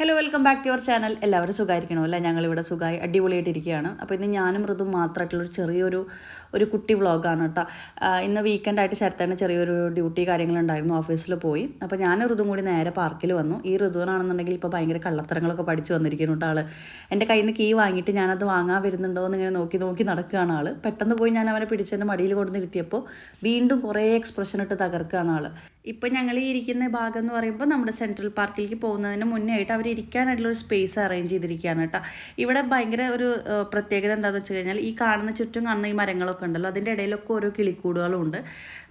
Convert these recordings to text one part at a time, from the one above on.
Hello welcome back to your channel എല്ലാവരും സുഖമായിരിക്കണോ അല്ലേ ഞങ്ങളിവിടെ സുഖമായി അടിപൊളിയായിട്ട് ഇരിക്കുകയാണ് അപ്പോൾ ഇന്ന് ഞാനും ഋതു മാത്രമായിട്ടുള്ളൊരു ചെറിയൊരു ഒരു കുട്ടി വ്ളോഗാണ് കേട്ടോ. ഇന്ന് വീക്കെൻഡായിട്ട് ശരത്തേന് ചെറിയൊരു ഡ്യൂട്ടി കാര്യങ്ങളുണ്ടായിരുന്നു ഓഫീസിൽ പോയി. അപ്പോൾ ഞാൻ ഋതുവും കൂടി നേരെ പാർക്കിൽ വന്നു. ഈ ഋതുവിനാണെന്നുണ്ടെങ്കിൽ ഇപ്പോൾ ഭയങ്കര കള്ളത്തരങ്ങളൊക്കെ പഠിച്ചു വന്നിരിക്കുന്നു കേട്ടോ ആൾ എന്റെ കയ്യിൽ നിന്ന് കീ വാങ്ങിയിട്ട് ഞാനത് വാങ്ങാൻ വരുന്നുണ്ടോ എന്ന് ഇങ്ങനെ നോക്കി നോക്കി നടക്കുകയാണ് ആൾ പെട്ടെന്ന് പോയി ഞാൻ അവനെ പിടിച്ചെന്റെ മടിയിൽ കൊണ്ടുവന്നിരുത്തിയപ്പോൾ വീണ്ടും കുറേ എക്സ്പ്രഷൻ ഇട്ട് തകർക്കുകയാണ് ആൾ ഇപ്പം ഞങ്ങൾ ഈ ഇരിക്കുന്ന ഭാഗം എന്ന് പറയുമ്പോൾ നമ്മുടെ സെൻട്രൽ പാർക്കിലേക്ക് പോകുന്നതിന് മുന്നേ ആയിട്ട് അവർ ഇരിക്കാനായിട്ടുള്ള ഒരു സ്പേസ് അറേഞ്ച് ചെയ്തിരിക്കുകയാണ് കേട്ടോ ഇവിടെ ഭയങ്കര ഒരു പ്രത്യേകത എന്താണെന്ന് വെച്ച് കഴിഞ്ഞാൽ ഈ കാണുന്ന ചുറ്റും കാണുന്ന ഈ മരങ്ങളൊക്കെ ഉണ്ടല്ലോ അതിന്റെ ഇടയിലൊക്കെ ഓരോ കിളിക്കൂടുകളും ഉണ്ട്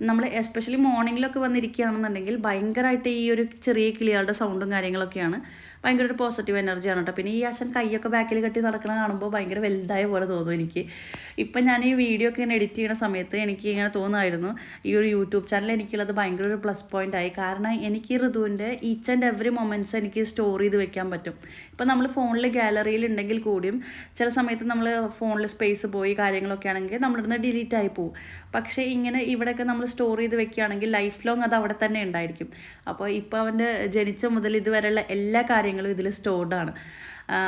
നമ്മൾ എസ്പെഷ്യലി മോർണിംഗിലൊക്കെ വന്നിരിക്കുകയാണെന്നുണ്ടെങ്കിൽ ഭയങ്കരമായിട്ട് ഈ ഒരു ചെറിയ കിളികളുടെ സൗണ്ടും കാര്യങ്ങളൊക്കെയാണ്. ഭയങ്കര ഒരു പോസിറ്റീവ് എനർജിയാണ് കേട്ടോ പിന്നെ ഈ അച്ഛൻ കൈയൊക്കെ ബാക്കിൽ കെട്ടി നടക്കണ കാണുമ്പോൾ ഭയങ്കര വലുതായ പോലെ തോന്നും എനിക്ക്. ഇപ്പം ഞാൻ ഈ വീഡിയോ ഒക്കെ ഇങ്ങനെ എഡിറ്റ് ചെയ്യുന്ന സമയത്ത് എനിക്ക് ഇങ്ങനെ തോന്നുമായിരുന്നു ഈ ഒരു യൂട്യൂബ് ചാനൽ എനിക്കുള്ളത് ഭയങ്കര ഒരു പ്ലസ് പോയിന്റ് ആയി. കാരണം എനിക്ക് ഋതുവിന്റെ ഈച്ച് ആൻഡ് എവറി മൊമെന്റ്സ് എനിക്ക് സ്റ്റോർ ചെയ്ത് വെക്കാൻ പറ്റും. ഇപ്പം നമ്മൾ ഫോണിൽ ഗാലറിയിൽ ഉണ്ടെങ്കിൽ കൂടിയും ചില സമയത്ത് നമ്മൾ ഫോണിൽ സ്പേസ് പോയി കാര്യങ്ങളൊക്കെ ആണെങ്കിൽ നമ്മളിടുന്ന് ഡിലീറ്റ് ആയി പോകും പക്ഷേ ഇങ്ങനെ ഇവിടെയൊക്കെ നമ്മൾ സ്റ്റോർ ചെയ്ത് വെക്കുകയാണെങ്കിൽ ലൈഫ് ലോങ് അത് അവിടെ തന്നെ ഉണ്ടായിരിക്കും അപ്പോൾ ഇപ്പോൾ അവന്റെ ജനിച്ച മുതൽ ഇതുവരെയുള്ള എല്ലാ കാര്യങ്ങളും ഇതിൽ സ്റ്റോർഡ് ആണ്.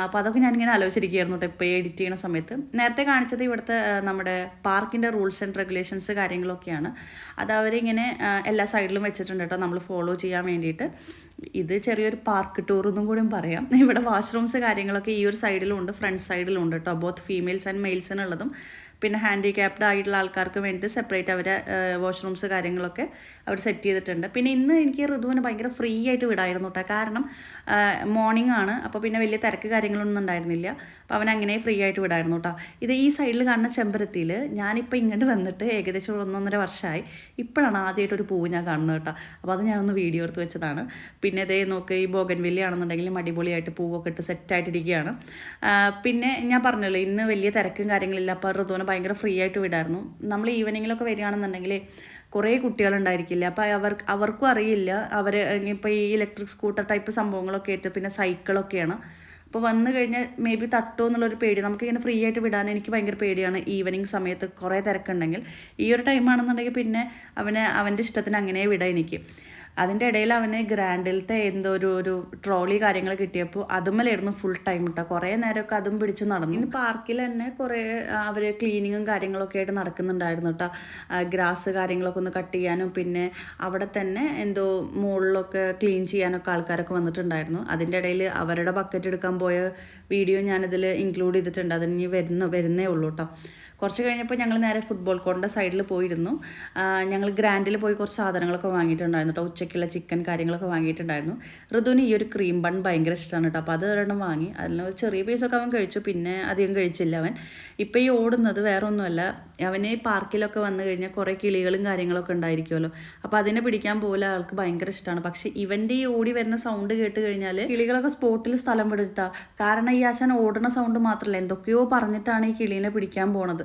അപ്പോൾ അതൊക്കെ ഞാനിങ്ങനെ ആലോചിച്ചിരിക്കുകയായിരുന്നു കേട്ടോ ഇപ്പോൾ എഡിറ്റ് ചെയ്യുന്ന സമയത്ത്. നേരത്തെ കാണിച്ചത് ഇവിടുത്തെ നമ്മുടെ പാർക്കിന്റെ റൂൾസ് ആൻഡ് റെഗുലേഷൻസ് കാര്യങ്ങളൊക്കെയാണ്. അത് അവരിങ്ങനെ എല്ലാ സൈഡിലും വെച്ചിട്ടുണ്ട് കേട്ടോ നമ്മൾ ഫോളോ ചെയ്യാൻ വേണ്ടിയിട്ട്. ഇത് ചെറിയൊരു പാർക്ക് ടൂർ എന്നും കൂടിയും പറയാം. ഇവിടെ വാഷ്റൂംസ് കാര്യങ്ങളൊക്കെ ഈ ഒരു സൈഡിലും ഉണ്ട് ഫ്രണ്ട് സൈഡിലും ഉണ്ട് കേട്ടോ ബോത്ത് ഫീമെയിൽസ് ആൻഡ് മെയിൽസിനുള്ളതും പിന്നെ ഹാൻഡിക്യാപ്ഡ് ആയിട്ടുള്ള ആൾക്കാർക്ക് വേണ്ടിയിട്ട് സെപ്പറേറ്റ് അവരെ വാഷ്റൂംസ് കാര്യങ്ങളൊക്കെ അവർ സെറ്റ് ചെയ്തിട്ടുണ്ട്. പിന്നെ ഇന്ന് എനിക്ക് ഋതുവിന് ഭയങ്കര ഫ്രീ ആയിട്ട് വിടായിരുന്നു കേട്ടോ കാരണം മോർണിംഗ് ആണ്. അപ്പോൾ പിന്നെ വലിയ തിരക്ക് കാര്യങ്ങളൊന്നും ഉണ്ടായിരുന്നില്ല. അപ്പോൾ അവൻ അങ്ങനെ ഫ്രീ ആയിട്ട് വിടായിരുന്നു കേട്ടോ ഇത് ഈ സൈഡിൽ കാണുന്ന ചെമ്പരത്തിയിൽ ഞാനിപ്പോൾ ഇങ്ങോട്ട് വന്നിട്ട് ഏകദേശം ഒന്നൊന്നര വർഷമായി ഇപ്പോഴാണ് ആദ്യമായിട്ട് ഒരു പൂവ് ഞാൻ കാണുന്നത് കേട്ടോ അപ്പോൾ അത് ഞാനൊന്ന് വീഡിയോ എടുത്ത് വെച്ചതാണ്. പിന്നെ ഇതേ നോക്ക് ഈ ബോഗൻ ആണെന്നുണ്ടെങ്കിലും അടിപൊളിയായിട്ട് പൂവൊക്കെ ഇട്ട് സെറ്റായിട്ടിരിക്കുകയാണ് പിന്നെ ഞാൻ പറഞ്ഞല്ലോ ഇന്ന് വലിയ തിരക്കും കാര്യങ്ങളില്ല അപ്പോൾ ഋതുവിനെ ഭയങ്കര ഫ്രീ ആയിട്ട് വിടായിരുന്നു. നമ്മൾ ഈവനിങ്ങിലൊക്കെ വരികയാണെന്നുണ്ടെങ്കിൽ കുറേ കുട്ടികളുണ്ടായിരിക്കില്ല? അപ്പോൾ അവർ അവർക്കും അറിയില്ല. അവർ ഇപ്പോൾ ഈ ഇലക്ട്രിക് സ്കൂട്ടർ ടൈപ്പ് സംഭവങ്ങളൊക്കെ ആയിട്ട് പിന്നെ സൈക്കിളൊക്കെയാണ് അപ്പോൾ വന്നു കഴിഞ്ഞാൽ മേ ബി തട്ടോ എന്നുള്ളൊരു പേടി. നമുക്കിങ്ങനെ ഫ്രീ ആയിട്ട് വിടാൻ എനിക്ക് ഭയങ്കര പേടിയാണ് ഈവനിങ് സമയത്ത് കുറേ തിരക്കുണ്ടെങ്കിൽ. ഈ ഒരു ടൈമാണെന്നുണ്ടെങ്കിൽ പിന്നെ അവനെ അവന്റെ ഇഷ്ടത്തിന് അങ്ങനെ വിടാം എനിക്ക്. അതിന്റെ ഇടയിൽ അവന് ഗ്രാൻഡിലത്തെ എന്തോ ഒരു ഒരു ട്രോളി കാര്യങ്ങൾ കിട്ടിയപ്പോൾ അതുമ്മലായിരുന്നു ഫുൾ ടൈം ഇട്ടോ കുറേ നേരമൊക്കെ അതും പിടിച്ച് നടന്നു. ഇന്ന് പാർക്കിൽ തന്നെ കുറേ അവർ ക്ലീനിങ്ങും കാര്യങ്ങളൊക്കെ ആയിട്ട് നടക്കുന്നുണ്ടായിരുന്നു കേട്ടോ ഗ്രാസ് കാര്യങ്ങളൊക്കെ ഒന്ന് കട്ട് ചെയ്യാനും പിന്നെ അവിടെ തന്നെ എന്തോ മുകളിലൊക്കെ ക്ലീൻ ചെയ്യാനൊക്കെ ആൾക്കാരൊക്കെ വന്നിട്ടുണ്ടായിരുന്നു. അതിന്റെ ഇടയിൽ അവരുടെ ബക്കറ്റ് എടുക്കാൻ പോയ വീഡിയോ ഞാനിതിൽ ഇൻക്ലൂഡ് ചെയ്തിട്ടുണ്ട്. അതിന് വരുന്ന വരുന്നേ ഉള്ളൂ കേട്ടോ കുറച്ച് കഴിഞ്ഞപ്പോൾ ഞങ്ങൾ നേരെ ഫുട്ബോൾ കോണിന്റെ സൈഡിൽ പോയിരുന്നു. ഞങ്ങൾ ഗ്രാൻഡിൽ പോയി കുറച്ച് സാധനങ്ങളൊക്കെ വാങ്ങിയിട്ടുണ്ടായിരുന്നു കേട്ടോ ഉച്ചയ്ക്കുള്ള ചിക്കൻ കാര്യങ്ങളൊക്കെ വാങ്ങിയിട്ടുണ്ടായിരുന്നു. ഋതുവിന് ഈ ഒരു ക്രീം ബൺ ഭയങ്കര ഇഷ്ടമാണ് കേട്ടോ അപ്പോൾ അത് ഒരെണ്ണം വാങ്ങി. അതിൽ ഒരു ചെറിയ പീസൊക്കെ അവൻ കഴിച്ചു. പിന്നെ അധികം കഴിച്ചില്ല അവൻ. ഇപ്പോൾ ഈ ഓടുന്നത് വേറെ ഒന്നുമല്ല അവന് ഈ പാർക്കിലൊക്കെ വന്നു കഴിഞ്ഞാൽ കുറേ കിളികളും കാര്യങ്ങളൊക്കെ ഉണ്ടായിരിക്കുമല്ലോ. അപ്പോൾ അതിനെ പിടിക്കാൻ പോലെ ആൾക്ക് ഭയങ്കര ഇഷ്ടമാണ് പക്ഷേ ഇവന്റെ ഈ ഓടി വരുന്ന സൗണ്ട് കേട്ട് കഴിഞ്ഞാൽ കിളികളൊക്കെ സ്പോട്ടിൽ സ്ഥലം പെടുത്താം കാരണം ഈ ആശാൻ ഓടുന്ന സൗണ്ട് മാത്രമല്ല എന്തൊക്കെയോ പറഞ്ഞിട്ടാണ് ഈ കിളീനെ പിടിക്കാൻ പോണത്.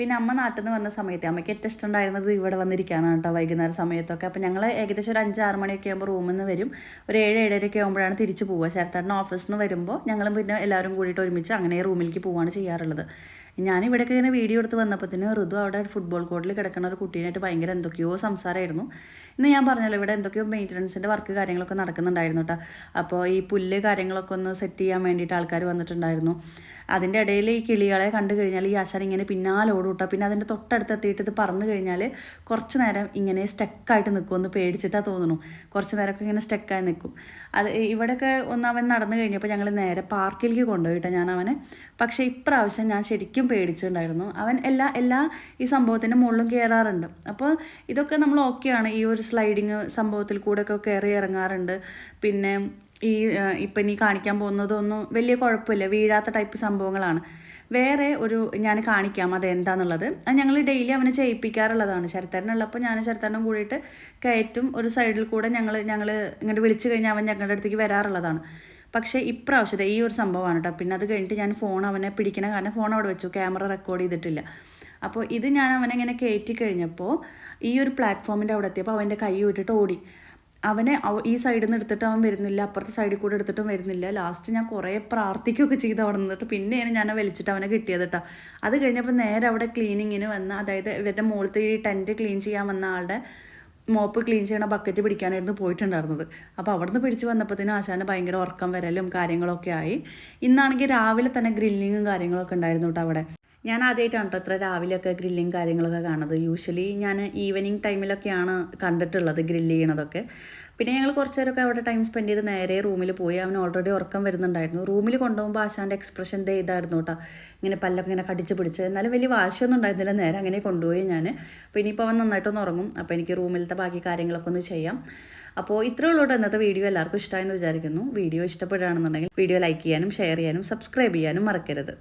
പിന്നെ അമ്മ നാട്ടിൽ നിന്ന് വന്ന സമയത്ത് അമ്മയ്ക്ക് ഏറ്റവും ഇഷ്ടം ഉണ്ടായിരുന്നത് ഇവിടെ വന്നിരിക്കാനാണ് കേട്ടോ വൈകുന്നേരം സമയത്തൊക്കെ. അപ്പോൾ ഞങ്ങൾ ഏകദേശം ഒരു അഞ്ച് ആറ് മണിയൊക്കെ ആകുമ്പോൾ റൂമിൽ നിന്ന് വരും. ഒരു ഏഴ് ഏഴരയൊക്കെ ആകുമ്പോഴാണ് തിരിച്ച് പോവുക. ശരത്തേട്ടൻ ഓഫീസിൽ നിന്ന് വരുമ്പോൾ ഞങ്ങളും പിന്നെ എല്ലാവരും കൂടിയിട്ട് ഒരുമിച്ച് അങ്ങനെ റൂമിലേക്ക് പോവുകയാണ് ചെയ്യാറുള്ളത്. ഞാൻ ഇവിടെയൊക്കെ ഇങ്ങനെ വീഡിയോ എടുത്ത് വന്നപ്പോഴത്തേന് ഋതു അവിടെ ഫുട്ബോൾ കോർട്ടിൽ കിടക്കുന്ന ഒരു കുട്ടീനായിട്ട് ഭയങ്കര എന്തൊക്കെയോ സംസാരമായിരുന്നു ഇന്ന് ഞാൻ പറഞ്ഞല്ലോ ഇവിടെ എന്തൊക്കെയോ മെയിന്റനൻസിന്റെ വർക്ക് കാര്യങ്ങളൊക്കെ നടക്കുന്നുണ്ടായിരുന്നു കേട്ടോ അപ്പോൾ ഈ പുല്ല് കാര്യങ്ങളൊക്കെ ഒന്ന് സെറ്റ് ചെയ്യാൻ വേണ്ടിയിട്ട് ആൾക്കാർ വന്നിട്ടുണ്ടായിരുന്നു. അതിന്റെ ഇടയിൽ ഈ കിളികളെ കണ്ടു കഴിഞ്ഞാൽ ഈ ആശാൻ ഇങ്ങനെ പിന്നാലെ കേട്ടോ പിന്നെ അതിന്റെ തൊട്ടടുത്ത് എത്തിയിട്ട് ഇത് പറന്നു കഴിഞ്ഞാൽ കുറച്ച് നേരം ഇങ്ങനെ സ്റ്റക്കായിട്ട് നിൽക്കുമെന്ന് പേടിച്ചിട്ടാണ് തോന്നുന്നു. കുറച്ച് നേരമൊക്കെ ഇങ്ങനെ സ്റ്റക്കായി നിൽക്കും അത് ഇവിടെയൊക്കെ ഒന്ന് അവൻ നടന്നു കഴിഞ്ഞപ്പോൾ ഞങ്ങൾ നേരെ പാർക്കിലേക്ക് കൊണ്ടുപോയിട്ടോ ഞാൻ അവനെ. പക്ഷേ ഇപ്രാവശ്യം ഞാൻ ശരിക്കും പേടിച്ചിട്ടുണ്ടായിരുന്നു. അവൻ എല്ലാ എല്ലാ ഈ സംഭവത്തിന്റെ മുകളിലും കയറാറുണ്ട് അപ്പോൾ ഇതൊക്കെ നമ്മൾ ഓക്കെയാണ് ഈ ഒരു സ്ലൈഡിങ് സംഭവത്തിൽ കൂടെയൊക്കെ കയറി ഇറങ്ങാറുണ്ട്. പിന്നെ ഈ ഇപ്പം നീ കാണിക്കാൻ പോകുന്നതൊന്നും വലിയ കുഴപ്പമില്ല. വീഴാത്ത ടൈപ്പ് സംഭവങ്ങളാണ്. വേറെ ഒരു ഞാൻ കാണിക്കാം അത് എന്താണെന്നുള്ളത് അത് ഞങ്ങൾ ഡെയിലി അവനെ ചെയ്യിപ്പിക്കാറുള്ളതാണ്. ശരത്തരനുള്ളപ്പോൾ ഞാൻ ശരത്തരനും കൂടിയിട്ട് കയറ്റും ഒരു സൈഡിൽ കൂടെ ഞങ്ങൾ ഞങ്ങൾ ഇങ്ങോട്ട് വിളിച്ചു കഴിഞ്ഞാൽ അവൻ ഞങ്ങളുടെ അടുത്തേക്ക് വരാറുള്ളതാണ്. പക്ഷേ ഇപ്രാവശ്യത്തെ ഈ ഒരു സംഭവമാണ് കേട്ടോ പിന്നെ അത് കഴിഞ്ഞിട്ട് ഞാൻ ഫോൺ അവനെ പിടിക്കണ കാരണം ഫോൺ അവിടെ വെച്ചു. ക്യാമറ റെക്കോർഡ് ചെയ്തിട്ടില്ല. അപ്പോൾ ഇത് ഞാൻ അവനെ ഇങ്ങനെ കയറ്റി കഴിഞ്ഞപ്പോൾ ഈ ഒരു പ്ലാറ്റ്ഫോമിന്റെ അവിടെ എത്തിയപ്പോൾ അവന്റെ കൈ വിട്ടിട്ട് ഓടി. അവനെ ഈ സൈഡിൽ നിന്ന് എടുത്തിട്ട് അവൻ വരുന്നില്ല അപ്പുറത്തെ സൈഡിൽ കൂടെ എടുത്തിട്ടും വരുന്നില്ല. ലാസ്റ്റ് ഞാൻ കുറേ പ്രാർത്ഥിക്കുകയൊക്കെ ചെയ്ത് അവിടെ നിന്നിട്ട് പിന്നെയാണ് ഞാൻ വലിച്ചിട്ട് അവനെ കിട്ടിയത് കേട്ടോ അത് കഴിഞ്ഞപ്പോൾ നേരെ അവിടെ ക്ലീനിങ്ങിന് വന്ന അതായത് ഇവരുടെ മുകളിലത്തെ ഈ ടെന്റ് ക്ലീൻ ചെയ്യാൻ വന്ന ആളുടെ മോപ്പ് ക്ലീൻ ചെയ്യണ ബക്കറ്റ് പിടിക്കാനായിരുന്നു പോയിട്ടുണ്ടായിരുന്നത്. അപ്പോൾ അവിടുന്ന് പിടിച്ച് വന്നപ്പോഴത്തേനും ആശാന് ഭയങ്കര ഉറക്കം വരലും കാര്യങ്ങളൊക്കെ ആയി. ഇന്നാണെങ്കിൽ രാവിലെ തന്നെ ഗ്രില്ലിങ്ങും കാര്യങ്ങളൊക്കെ ഉണ്ടായിരുന്നു കേട്ടോ അവിടെ. ഞാൻ ആദ്യമായിട്ടാണ് ഇത്ര രാവിലെയൊക്കെ ഗ്രില്ലിങ് കാര്യങ്ങളൊക്കെ കാണുന്നത്. യൂഷ്വലി ഞാൻ ഈവനിങ് ടൈമിലൊക്കെയാണ് കണ്ടിട്ടുള്ളത് ഗ്രില്ല് ചെയ്യണതൊക്കെ. പിന്നെ ഞങ്ങൾ കുറച്ച് നേരമൊക്കെ അവിടെ ടൈം സ്പെൻഡ് ചെയ്ത് നേരെ റൂമിൽ പോയി. അവൻ ഓൾറെഡി ഉറക്കം വരുന്നുണ്ടായിരുന്നു. റൂമിൽ കൊണ്ടുപോകുമ്പോൾ ആശാന്റെ എക്സ്പ്രഷൻ ദേ ഇതായിരുന്നു കേട്ടോ ഇങ്ങനെ പല്ലൊക്കെ ഇങ്ങനെ കടിച്ച് പിടിച്ച്. എന്നാലും വലിയ വാശിയൊന്നും ഉണ്ടായിരുന്നില്ല. നേരെ അങ്ങനെ കൊണ്ടുപോയി ഞാൻ അപ്പോൾ ഇനിയിപ്പോൾ അവൻ നന്നായിട്ടൊന്ന് ഉറങ്ങും. അപ്പോൾ എനിക്ക് റൂമിലത്തെ ബാക്കി കാര്യങ്ങളൊക്കെ ഒന്ന് ചെയ്യാം. അപ്പോൾ ഇത്രയേ ഉള്ളൂ ഇന്നത്തെ വീഡിയോ. എല്ലാവർക്കും ഇഷ്ടമായെന്ന് വിചാരിക്കുന്നു. വീഡിയോ ഇഷ്ടപ്പെടുകയാണെന്നുണ്ടെങ്കിൽ വീഡിയോ ലൈക്ക് ചെയ്യാനും ഷെയർ ചെയ്യാനും സബ്സ്ക്രൈബ് ചെയ്യാനും മറക്കരുത്.